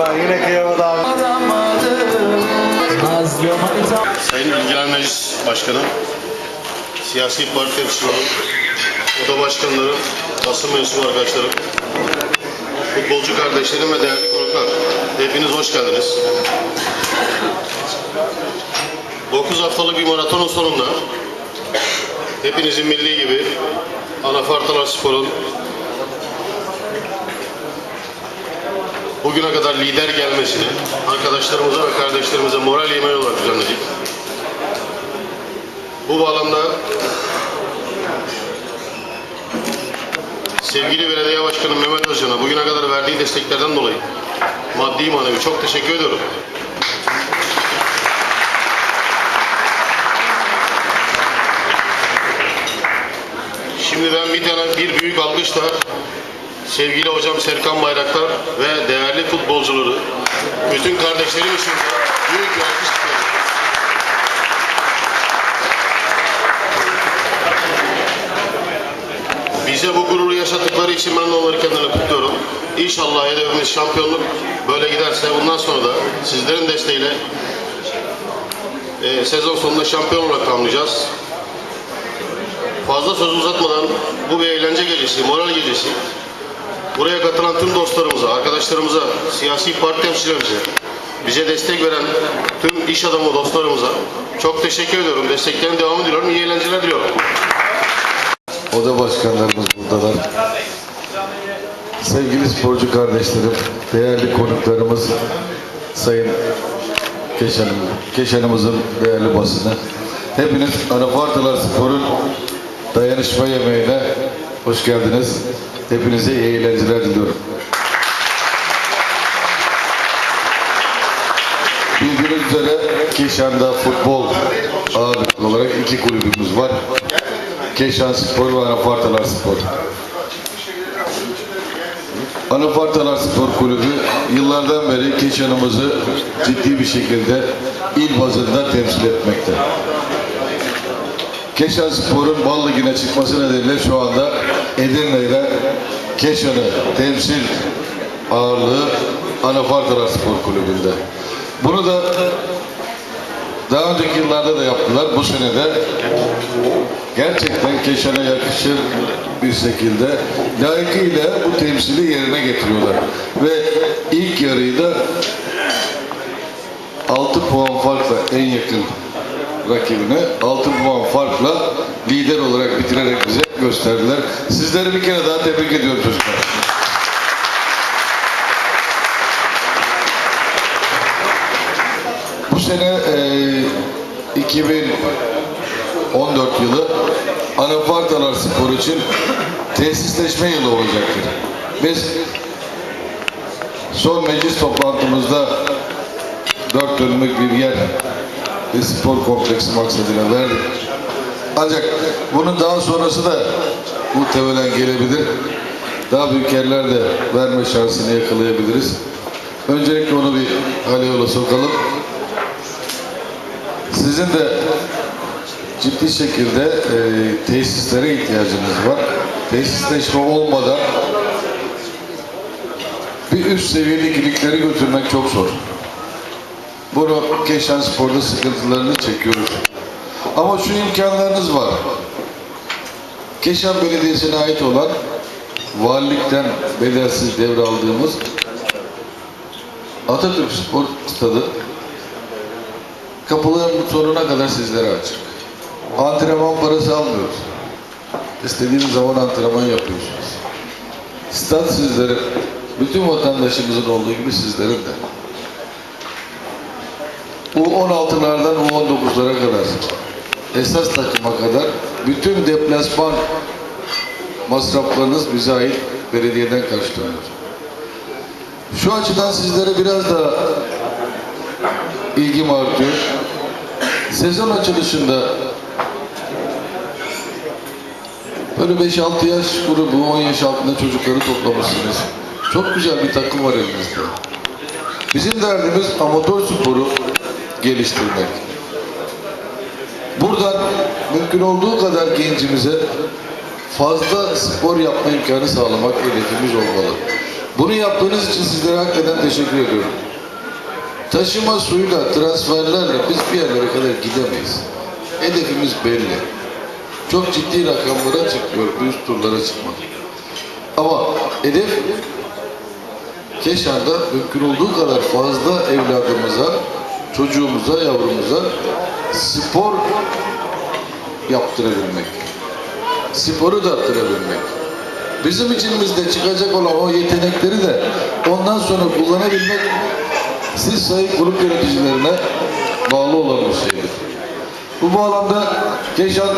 Ulan yine kıyamadı abi. Sayın İlgilen Meclis Başkanım, siyasi parti temsilcileri, oda başkanları, basın mensubu arkadaşlarım, futbolcu kardeşlerim ve değerli konuklar, hepiniz hoş geldiniz. 9 haftalık bir maratonun sonunda hepinizin milli gibi Anafartalar Spor'un bugüne kadar lider gelmesini arkadaşlarımıza ve kardeşlerimize moral yemeği olarak düzenledik. Bu bağlamda sevgili belediye başkanı Mehmet Özcan'a bugüne kadar verdiği desteklerden dolayı maddi manevi çok teşekkür ediyorum. Şimdi ben bir tane bir büyük alkışla sevgili hocam Serkan Bayraktar ve değerli futbolcuları, bütün kardeşlerim için büyük bir alkış. Bize bu gururu yaşattıkları için ben de onları kendilerine kutluyorum. İnşallah hedefimiz şampiyonluk böyle giderse bundan sonra da sizlerin desteğiyle e, sezon sonunda şampiyon olarak tamamlayacağız. Fazla söz uzatmadan bu bir eğlence gecesi, moral gecesi. Buraya katılan tüm dostlarımıza, arkadaşlarımıza, siyasi parti temsilcilerimize, bize destek veren tüm iş adamı dostlarımıza çok teşekkür ediyorum. Desteklerin devamı diliyorum. İyi eğlenceler diliyorum. Oda başkanlarımız buradalar. Sevgili sporcu kardeşlerim, değerli konuklarımız, Sayın Keşan'ım, Keşan'ımızın değerli basını. Hepiniz Anafartalar Spor'un dayanışma yemeğine hoş geldiniz. Hepinize iyi eğlenceler diliyorum. Bildiğiniz üzere Keşan'da futbol ağırlıklı olarak iki kulübümüz var. Keşan Spor ve Anafartalar Spor. Anafartalar Spor Kulübü yıllardan beri Keşan'ımızı ciddi bir şekilde il bazında temsil etmekte. Keşan Spor'un Bal Ligi'ne çıkması nedeniyle şu anda Edirne ile Keşan'ı temsil ağırlığı Anafartalar Spor Kulübü'nde. Bunu da daha önceki yıllarda da yaptılar. Bu sene de gerçekten Keşan'a yakışır bir şekilde layıkıyla bu temsili yerine getiriyorlar. Ve ilk yarıyı da 6 puan farkla en yakın rakibine 6 puan farkla lider olarak bitirerek bize gösterdiler. Sizleri bir kere daha tebrik ediyorum çocuklar. Bu sene e, 2014 yılı Anafartalar Spor için tesisleşme yılı olacaktır. Biz son meclis toplantımızda dört dönümlük bir yer bir spor kompleksi maksadıyla verdik. Ancak bunun daha sonrası da muhtemelen gelebilir. Daha büyük yerler de verme şansını yakalayabiliriz. Öncelikle onu bir hale yola sokalım. Sizin de ciddi şekilde e, tesislere ihtiyacınız var. Tesisleşme olmadan bir üst seviyeli ligleri götürmek çok zor. Bunu Keşan Spor'da sıkıntılarını çekiyoruz. Ama şu imkanlarınız var. Keşan Belediyesi'ne ait olan valilikten bedelsiz devraldığımız Atatürk Spor Stadı kapıların sonuna kadar sizlere açık. Antrenman parası almıyoruz. İstediğiniz zaman antrenman yapıyorsunuz. Stat sizlerin, bütün vatandaşımızın olduğu gibi sizlerin de. U16'lardan U19'lara kadar esas takıma kadar bütün deplasman masraflarınız bize ait belediyeden karşılanıyor. Şu açıdan sizlere biraz da ilgim artıyor. Sezon açılışında böyle 5-6 yaş grubu, 10 yaş altında çocukları toplamışsınız. Çok güzel bir takım var elinizde. Bizim derdimiz amatör sporu geliştirmek. Buradan mümkün olduğu kadar gencimize fazla spor yapma imkanı sağlamak hedefimiz olmalı. Bunu yaptığınız için sizlere hakikaten teşekkür ediyorum. Taşıma suyla, transferlerle biz bir yerlere kadar gidemeyiz. Hedefimiz belli. Çok ciddi rakamlara çıkıyor, üst turlara çıkmak. Ama hedef Keşan'da mümkün olduğu kadar fazla evladımıza, çocuğumuza, yavrumuza spor yaptırabilmek. Sporu da arttırabilmek. Bizim içimizde çıkacak olan o yetenekleri de ondan sonra kullanabilmek siz sayın kulüp yöneticilerine bağlı olan bir şeydir. Bu bağlamda Keşan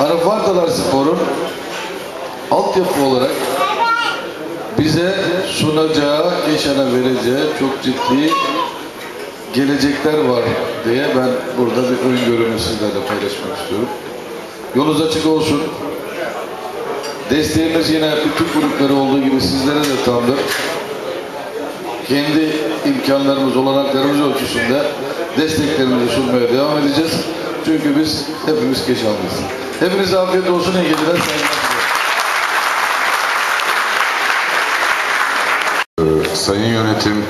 Anafartalar Spor'un altyapı olarak bize sunacağı, Keşan'a vereceği çok ciddi gelecekler var diye ben burada bir öngörümü sizlerle paylaşmak istiyorum. Yolunuz açık olsun. Desteğimiz yine bütün kulüpleri olduğu gibi sizlere de tamdır. Kendi imkanlarımız, olanaklarımız ölçüsünde desteklerimizi sunmaya devam edeceğiz. Çünkü biz hepimiz Keşanlıyız. Hepinize afiyet olsun, iyi geceler. diliyorum. Sayın yönetim,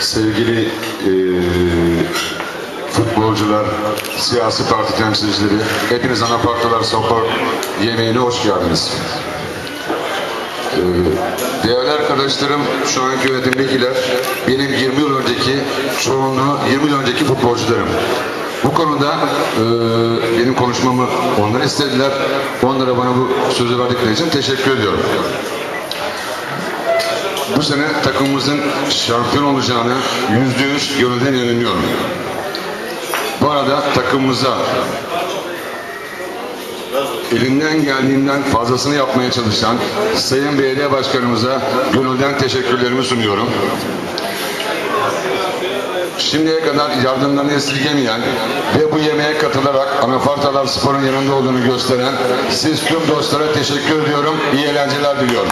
sevgili eee, futbolcular, siyasi parti temsilcileri, hepiniz Anapartalar Spor yemeğine hoş geldiniz. Eee, değerli arkadaşlarım, şu anki yönetimdekiler benim 20 yıl önceki, çoğunluğu 20 yıl önceki futbolcularım. Bu konuda eee, benim konuşmamı onlar istediler. Onlara bana bu sözü verdikleri için teşekkür ediyorum. Bu sene takımımızın şampiyon olacağını yüzde yüz gönülden inanıyorum. Bu arada takımımıza elinden geldiğinden fazlasını yapmaya çalışan Sayın Belediye Başkanımıza gönülden teşekkürlerimi sunuyorum. Şimdiye kadar yardımlarını esirgemeyen ve bu yemeğe katılarak Anafartalar Spor'un yanında olduğunu gösteren siz tüm dostlara teşekkür ediyorum. İyi eğlenceler diliyorum.